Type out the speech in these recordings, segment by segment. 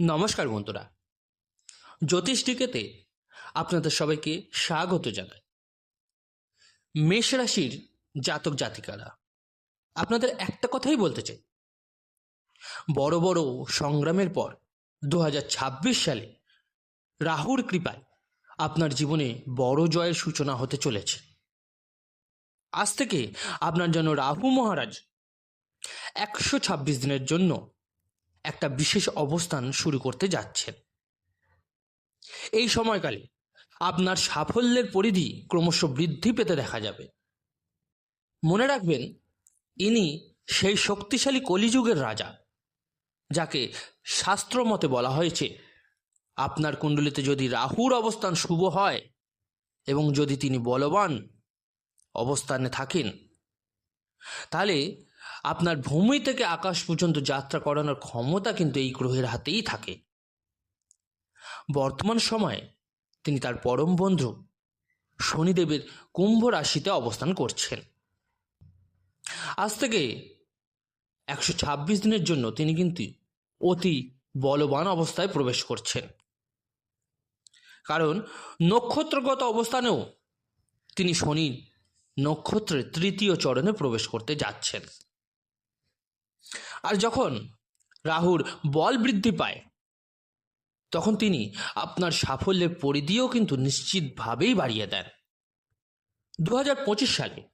নমস্কার বন্ধুরা। জ্যোতিষ টিকেতে আপনাদের সবাইকে স্বাগত জানাই। মেষ রাশির জাতক জাতিকারা, আপনাদের একটা কথাই বলতে চাই। বড় বড় সংগ্রামের পর দু হাজার ছাব্বিশ সালে রাহুর কৃপায় আপনার জীবনে বড় জয়ের সূচনা হতে চলেছে। আজ থেকে আপনার জন্য রাহু মহারাজ একশো ছাব্বিশ দিনের জন্য একটা বিশেষ অবস্থান শুরু করতে যাচ্ছেন এই সময়কালে আপনার সাফল্যের পরিধি ক্রমশ বৃদ্ধি পেতে দেখা যাবে। মনে রাখবেন, ইনি সেই শক্তিশালী কলিযুগের রাজা, যাকে শাস্ত্র মতে বলা হয়েছে, আপনার কুণ্ডলিতে যদি রাহুর অবস্থান শুভ হয় এবং যদি তিনি বলবান অবস্থানে থাকেন, তাহলে আপনার ভূমি থেকে আকাশ পর্যন্ত যাত্রা করানোর ক্ষমতা কিন্তু এই গ্রহের হাতেই থাকে। বর্তমান সময়ে তিনি তার পরম বন্ধু শনিদেবের কুম্ভ রাশিতে অবস্থান করছেন। আজ থেকে একশো ছাব্বিশ দিনের জন্য তিনি কিন্তু অতি বলবান অবস্থায় প্রবেশ করছেন। কারণ নক্ষত্রগত অবস্থানেও তিনি শনির নক্ষত্রের তৃতীয় চরণে প্রবেশ করতে যাচ্ছেন। আর যখন রাহুর বল বৃদ্ধি পায়, তখন তিনি আপনার সাফল্যের পরিধিও কিন্তু নিশ্চিতভাবেই বাড়িয়ে দেন। দু হাজার পঁচিশ সালে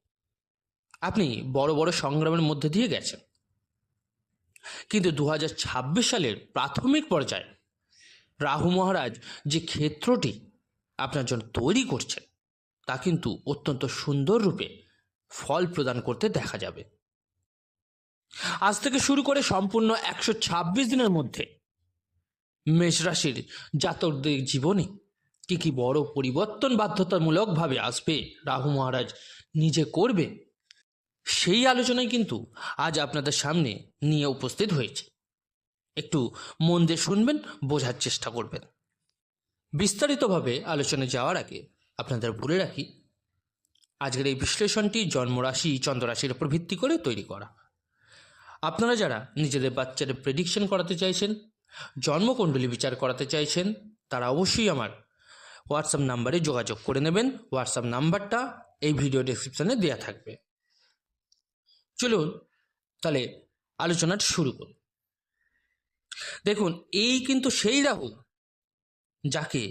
আপনি বড় বড় সংগ্রামের মধ্যে দিয়ে গেছেন। কিন্তু দু হাজার ছাব্বিশ সালের প্রাথমিক পর্যায়ে রাহু মহারাজ যে ক্ষেত্রটি আপনার জন্য তৈরি করছেন, তা কিন্তু অত্যন্ত সুন্দর রূপে ফল প্রদান করতে দেখা যাবে। আজ থেকে শুরু করে সম্পূর্ণ একশো ছাব্বিশ দিনের মধ্যে মেষ রাশির জাতকদের জীবনে কি কি বড় পরিবর্তন বাধ্যতামূলকভাবে আসবে, রাহু মহারাজ নিজে করবে, সেই আলোচনায় কিন্তু আজ আপনাদের সামনে নিয়ে উপস্থিত হয়েছে। একটু মন দিয়ে শুনবেন, বোঝার চেষ্টা করবেন। বিস্তারিতভাবে আলোচনায় যাওয়ার আগে আপনাদের বলে রাখি, আজকের এই বিশ্লেষণটি জন্মরাশি চন্দ্ররাশির উপর ভিত্তি করে তৈরি করা। আপনারা যারা নিজেদের বাচ্চাদের প্রেডিকশন করাতে চাইছেন, জন্মকুণ্ডলী বিচার করাতে চাইছেন, তারা অবশ্যই আমার হোয়াটসঅ্যাপ নাম্বারে যোগাযোগ করে নেবেন। হোয়াটসঅ্যাপ নাম্বারটা এই ভিডিও ডেসক্রিপশনে দেওয়া থাকবে। চলুন তাহলে আলোচনাটা শুরু করুন দেখুন, এই কিন্তু সেই রাহু যাকে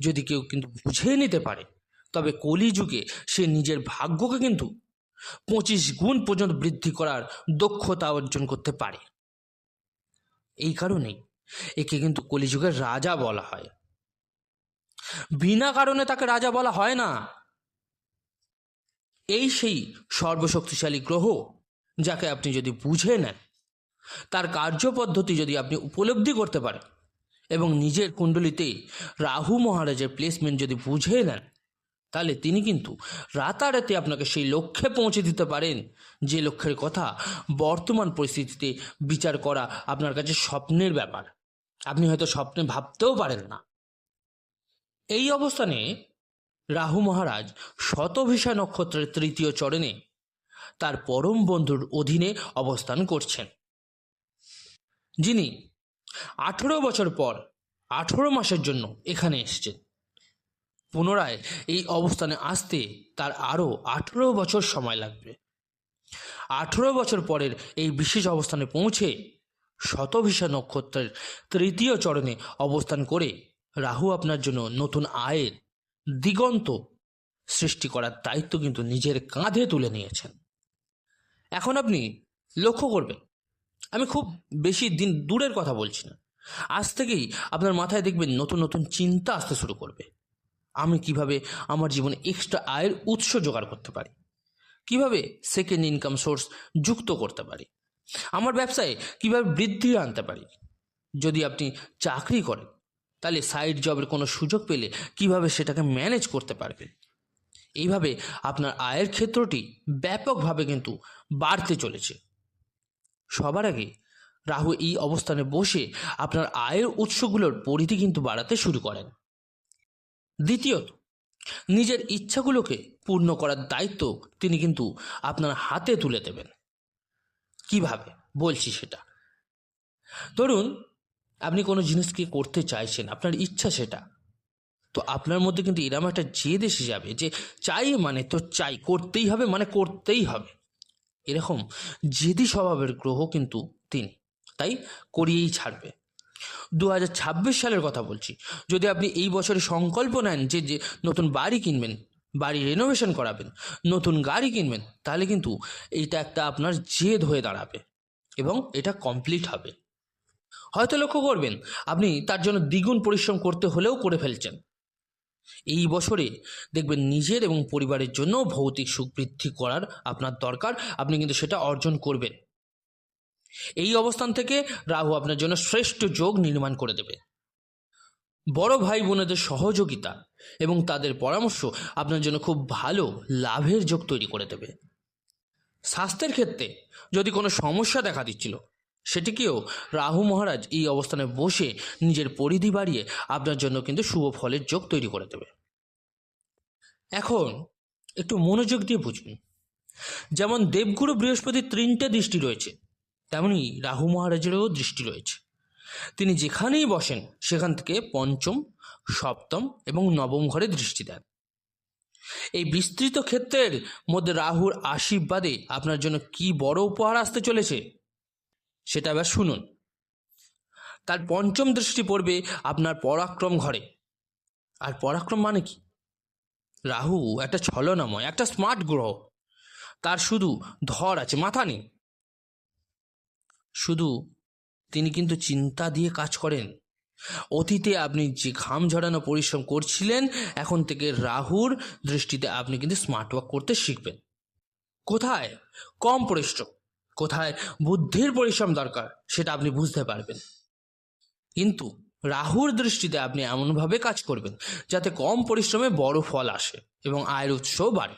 যদি কেউ কিন্তু বুঝে নিতে পারে, তবে কলিযুগে সে নিজের ভাগ্যকে কিন্তু পঁচিশ গুণ পর্যন্ত বৃদ্ধি করার দক্ষতা অর্জন করতে পারে। এই কারণেই একে কিন্তু কলিযুগের রাজা বলা হয়। বিনা কারণে তাকে রাজা বলা হয় না। এই সেই সর্বশক্তিশালী গ্রহ যাকে আপনি যদি বুঝে নেন, তার কার্যপদ্ধতি যদি আপনি উপলব্ধি করতে পারেন এবং নিজের কুণ্ডলিতে রাহু মহারাজের প্লেসমেন্ট যদি বুঝে নেন তাহলে তিনি কিন্তু রাতারাতি আপনাকে সেই লক্ষ্যে পৌঁছে দিতে পারেন। যে লক্ষ্যের কথা বর্তমান পরিস্থিতিতে বিচার করা আপনার কাছে স্বপ্নের ব্যাপার। আপনি হয়তো স্বপ্নে ভাবতেও পারেন না। এই অবস্থানে রাহু মহারাজ শতভিষা নক্ষত্রের তৃতীয় চরণে তার পরম বন্ধুর অধীনে অবস্থান করছেন। যিনি আঠেরো বছর পর আঠেরো মাসের জন্য এখানে এসছেন। পুনরায় এই অবস্থানে আসতে তার আরও আঠেরো বছর সময় লাগবে। আঠেরো বছর পরের এই বিশেষ অবস্থানে পৌঁছে শতভিষা নক্ষত্রের তৃতীয় চরণে অবস্থান করে রাহু আপনার জন্য নতুন আয়ের দিগন্ত সৃষ্টি করার দায়িত্ব কিন্তু নিজের কাঁধে তুলে নিয়েছেন। এখন আপনি লক্ষ্য করবেন, আমি খুব বেশি দিন দূরের কথা বলছি না। আজ থেকেই আপনার মাথায় দেখবেন নতুন নতুন চিন্তা আসতে শুরু করবে। আমি কীভাবে আমার জীবনে এক্সট্রা আয়ের উৎস জোগাড় করতে পারি? কীভাবে সেকেন্ড ইনকাম সোর্স যুক্ত করতে পারি? আমার ব্যবসায় কীভাবে বৃদ্ধি আনতে পারি? যদি আপনি চাকরি করেন, তাহলে সাইড জবের কোনো সুযোগ পেলে কীভাবে সেটাকে ম্যানেজ করতে পারবেন? এইভাবে আপনার আয়ের ক্ষেত্রটি ব্যাপকভাবে কিন্তু বাড়তে চলেছে। সবার আগে রাহু এই অবস্থানে বসে আপনার আয়ের উৎসগুলোর পরিধি কিন্তু বাড়াতে শুরু করেন। দ্বিতীয়ত, নিজের ইচ্ছাগুলোকে পূর্ণ করার দায়িত্ব তিনি কিন্তু আপনার হাতে তুলে দেবেন। কীভাবে? বলছি সেটা। ধরুন, আপনি কোনো জিনিসকে করতে চাইছেন, আপনার ইচ্ছা সেটা। তো আপনার মধ্যে কিন্তু এরম একটা জেদ এসে যাবে যে, চাই মানে তো চাই, করতেই হবে মানে করতেই হবে। এরকম জেদি স্বভাবের গ্রহ কিন্তু তিনি, তাই করিয়েই ছাড়বে। দু হাজার ছাব্বিশ সালের কথা বলছি। যদি আপনি এই বছরে সংকল্প নেন যে যে নতুন বাড়ি কিনবেন, বাড়ি রেনোভেশন করাবেন, নতুন গাড়ি কিনবেন, তাহলে কিন্তু এইটা একটা আপনার জেদ হয়ে দাঁড়াবে এবং এটা কমপ্লিট হবে। হয়তো লক্ষ্য করবেন, আপনি তার জন্য দ্বিগুণ পরিশ্রম করতে হলেও করে ফেলছেন। এই বছরে দেখবেন নিজের এবং পরিবারের জন্য ভৌতিক সুখ বৃদ্ধি করার আপনার দরকার, আপনি কিন্তু সেটা অর্জন করবেন। এই অবস্থান থেকে রাহু আপনার জন্য শ্রেষ্ঠ যোগ নির্মাণ করে দেবে। বড় ভাই বোনেদের সহযোগিতা এবং তাদের পরামর্শ আপনার জন্য খুব ভালো লাভের যোগ তৈরি করে দেবে। স্বাস্থ্যের ক্ষেত্রে যদি কোনো সমস্যা দেখা দিচ্ছিল, সেটিকেও রাহু মহারাজ এই অবস্থানে বসে নিজের পরিধি বাড়িয়ে আপনার জন্য কিন্তু শুভ ফলের যোগ তৈরি করে দেবে। এখন একটু মনোযোগ দিয়ে বুঝুন। যেমন দেবগুরু বৃহস্পতির তিনটে দৃষ্টি রয়েছে তেমনি রাহু মহারাজেরও দৃষ্টি রয়েছে। তিনি যেখানেই বসেন, সেখান থেকে পঞ্চম, সপ্তম এবং নবম ঘরে দৃষ্টি দেন। এই বিস্তৃত ক্ষেত্রের মধ্যে রাহুর আশীর্বাদে আপনার জন্য কি বড় উপহার আসতে চলেছে, সেটা এবার শুনুন। তার পঞ্চম দৃষ্টি পড়বে আপনার পরাক্রম ঘরে। আর পরাক্রম মানে কি? রাহু একটা ছলনাময়, একটা স্মার্ট গ্রহ। তার শুধু ধর আছে, মাথা নেই। শুধু তিনি কিন্তু চিন্তা দিয়ে কাজ করেন। অতীতে আপনি যে ঘাম ঝরানো পরিশ্রম করছিলেন, এখন থেকে রাহুর দৃষ্টিতে আপনি কিন্তু স্মার্ট ওয়ার্ক করতে শিখবেন। কোথায়? কম পরিশ্রম। কোথায়? বুদ্ধির পরিশ্রম দরকার, সেটা আপনি বুঝতে পারবেন। কিন্তু রাহুর দৃষ্টিতে আপনি এমনভাবে কাজ করবেন, যাতে কম পরিশ্রমে বড় ফল আসে এবং আয়ের উৎসও বাড়ে।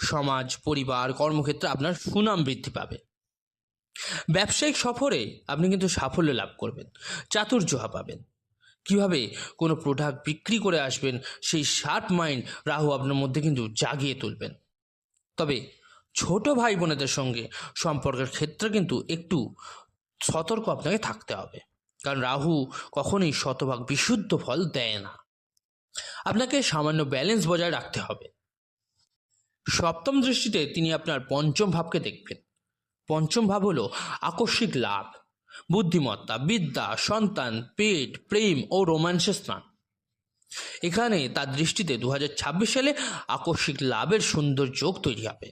সমাজ, পরিবার, কর্মক্ষেত্রে আপনার সুনাম বৃদ্ধি পাবে। ব্যবসায়িক সফরে আপনি কিন্তু সাফল্য লাভ করবেন চাতুর্যহা পাবেন। কীভাবে কোনো প্রোডাক্ট বিক্রি করে আসবেন, সেই শার্প মাইন্ড রাহু আপনার মধ্যে কিন্তু জাগিয়ে তুলবেন। তবে ছোট ভাই বোনেদের সঙ্গে সম্পর্কের ক্ষেত্রে কিন্তু একটু সতর্ক আপনাকে থাকতে হবে। কারণ রাহু কখনোই শতভাগ বিশুদ্ধ ফল দেয় না। আপনাকে সামান্য ব্যালেন্স বজায় রাখতে হবে। সপ্তম দৃষ্টিতে তিনি আপনার পঞ্চম ভাবকে দেখবেন। পঞ্চম ভাব হলো আকস্মিক লাভ, বুদ্ধিমত্তা, বিদ্যা, সন্তান, পেট, প্রেম ও রোমান্সের স্নান এখানে তার দৃষ্টিতে দু হাজার ছাব্বিশ সালে আকস্মিক লাভের সুন্দর যোগ তৈরি হবে।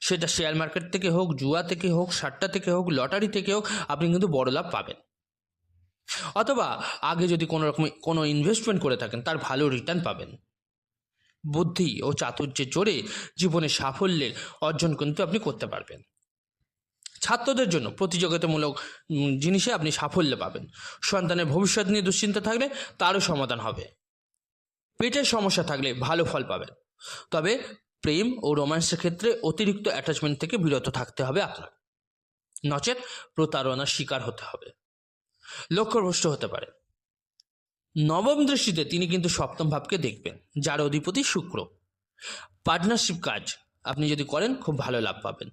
সেটা শেয়ার মার্কেট থেকে হোক, জুয়া থেকে হোক, সাট্টা থেকে হোক, লটারি থেকে হোক, আপনি কিন্তু বড় লাভ পাবেন। অথবা আগে যদি কোনো রকম কোনো ইনভেস্টমেন্ট করে থাকেন, তার ভালো রিটার্ন পাবেন। বুদ্ধি ও চাতুর্যের জোরে জীবনে সাফল্যের অর্জন কিন্তু আপনি করতে পারবেন। ছাত্রদের জন্য প্রতিযোগিতামূলক জিনিসে আপনি সাফল্য পাবেন। সন্তানের ভবিষ্যৎ নিয়ে দুশ্চিন্তা থাকলে তারও সমাধান হবে। পেটের সমস্যা থাকলে ভালো ফল পাবেন। তবে প্রেম ও রোম্যান্সের ক্ষেত্রে অতিরিক্ত অ্যাটাচমেন্ট থেকে বিরত থাকতে হবে আপনার নচেত প্রতারণার শিকার হতে হবে। লক্ষ্যভ্রষ্ট হতে পারে। নবম দৃষ্টিতে তিনি কিন্তু সপ্তম ভাবকে দেখবেন, যার অধিপতি শুক্র। পার্টনারশিপ কাজ আপনি যদি করেন, খুব ভালো লাভ পাবেন।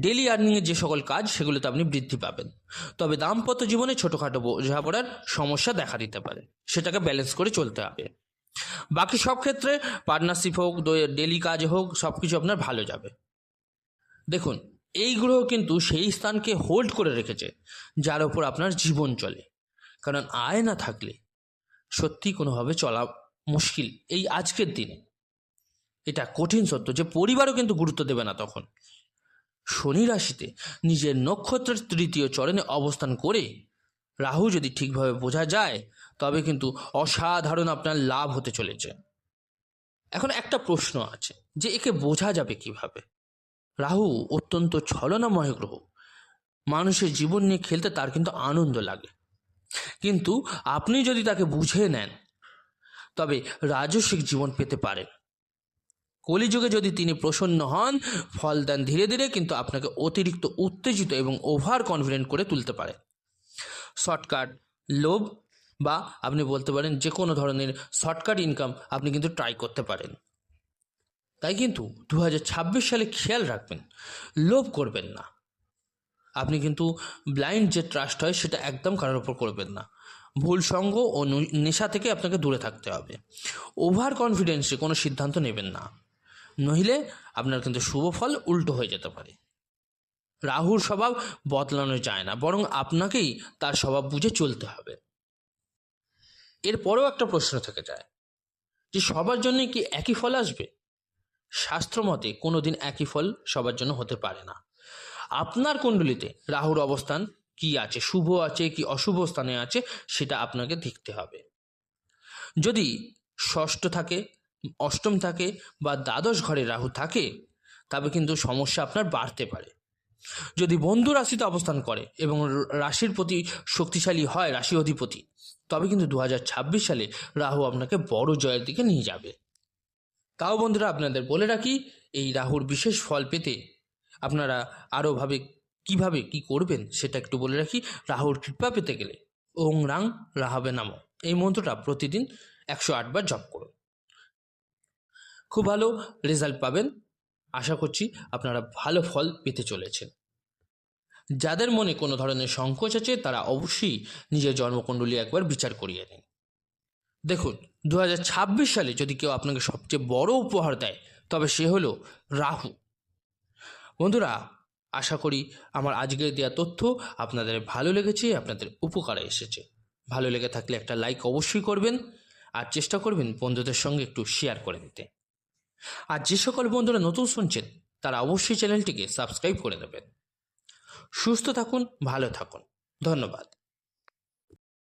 ডেলি আর্নিংয়ের যে সকল কাজ, সেগুলোতে আপনি বৃদ্ধি পাবেন। তবে দাম্পত্য জীবনে ছোটোখাটো বোঝাপড়ার সমস্যা দেখা দিতে পারে। সেটাকে ব্যালেন্স করে চলতে হবে। বাকি সব ক্ষেত্রে পার্টনারশিপ হোক ডেলি কাজ হোক সব কিছু আপনার ভালো যাবে। দেখুন, এই গ্রহ কিন্তু সেই স্থানকে হোল্ড করে রেখেছে, যার ওপর আপনার জীবন চলে। কারণ আয় না থাকলে সত্যি কোনোভাবে চলা মুশকিল এই আজকের দিনে। এটা কঠিন সত্য যে পরিবারও কিন্তু গুরুত্ব দেবে না তখন। শনি রাশিতে নিজের নক্ষত্রের তৃতীয় চরণে অবস্থান করে রাহু যদি ঠিকভাবে বোঝা যায়, তবে কিন্তু অসাধারণ আপনার লাভ হতে চলেছে। এখন একটা প্রশ্ন আছে যে একে বোঝা যাবে কীভাবে? রাহু অত্যন্ত ছলনাময় গ্রহ। মানুষের জীবন নিয়ে খেলতে তার কিন্তু আনন্দ লাগে। কিন্তু আপনি যদি তাকে বুঝে নেন, তবে রাজস্বিক জীবন পেতে পারেন। কলিযুগে যদি তিনি প্রসন্ন হন ফল দেন ধীরে ধীরে কিন্তু আপনাকে অতিরিক্ত উত্তেজিত এবং ওভার কনফিডেন্ট করে তুলতে পারে। শর্টকাট, লোভ বা আপনি বলতে পারেন যে কোনো ধরনের শর্টকাট ইনকাম আপনি কিন্তু ট্রাই করতে পারেন। তাই কিন্তু দু হাজার ছাব্বিশ সালে খেয়াল রাখবেন, লোভ করবেন না। আপনি কিন্তু ব্লাইন্ড যে ট্রাস্ট হয় সেটা একদম কারোর ওপর করবেন না। ভুল সঙ্গ ও নেশা থেকে আপনাকে দূরে থাকতে হবে। ওভার কনফিডেন্সে কোনো সিদ্ধান্ত নেবেন না। নইলে আপনার কিন্তু শুভ ফল উল্টো হয়ে যেতে পারে। রাহুর স্বভাব বদলানো যায় না, বরং আপনাকেই তার স্বভাব বুঝে চলতে হবে। এরপরেও একটা প্রশ্ন থেকে যায়, যে সবার জন্য কি একই ফল আসবে? শাস্ত্র মতে কোনোদিন একই ফল সবার জন্য হতে পারে না। আপনার কুণ্ডলিতে রাহুর অবস্থান কি আছে, শুভ আছে কি অশুভ স্থানে আছে, সেটা আপনাকে দেখতে হবে। যদি ষষ্ঠ থাকে অষ্টম থাকে বা দ্বাদশ ঘরে রাহু থাকে, তবে কিন্তু সমস্যা আপনার বাড়তে পারে। যদি বন্ধু রাশিতে অবস্থান করে এবং রাশির প্রতি শক্তিশালী হয়, রাশি অধিপতি, তবে কিন্তু দু হাজার ছাব্বিশ সালে রাহু আপনাকে বড় জয়ের দিকে নিয়ে যাবে। তাও বন্ধুরা আপনাদের বলে রাখি, এই রাহুর বিশেষ ফল পেতে আপনারা আরও ভাবে কীভাবে কি করবেন সেটা একটু বলে রাখি, রাহুর কৃপা পেতে গেলে। ওং রাং রাহাবে নামো। এই মন্ত্রটা প্রতিদিন একশো আটবার জপ করুন। খুব ভালো রেজাল্ট পাবেন। আশা করছি আপনারা ভালো ফল পেতে চলেছেন। যাদের মনে কোনো ধরনের সংকোচ আছে, তারা অবশ্যই নিজের জন্মকুণ্ডলী একবার বিচার করিয়ে নিন। দেখুন দু হাজার ছাব্বিশ সালে যদি কেউ আপনাকে সবচেয়ে বড় উপহার দেয়, তবে সে হলো রাহু। বন্ধুরা, আশা করি আমার আজকের দেওয়া তথ্য আপনাদের ভালো লেগেছে, আপনাদের উপকারে এসেছে। ভালো লেগে থাকলে একটা লাইক অবশ্যই করবেন, আর চেষ্টা করবেন বন্ধুদের সঙ্গে একটু শেয়ার করে দিতে। আর যে সকল বন্ধুরা নতুন শুনছেন, তারা অবশ্যই চ্যানেলটিকে সাবস্ক্রাইব করে দেবেন। সুস্থ থাকুন, ভালো থাকুন। ধন্যবাদ।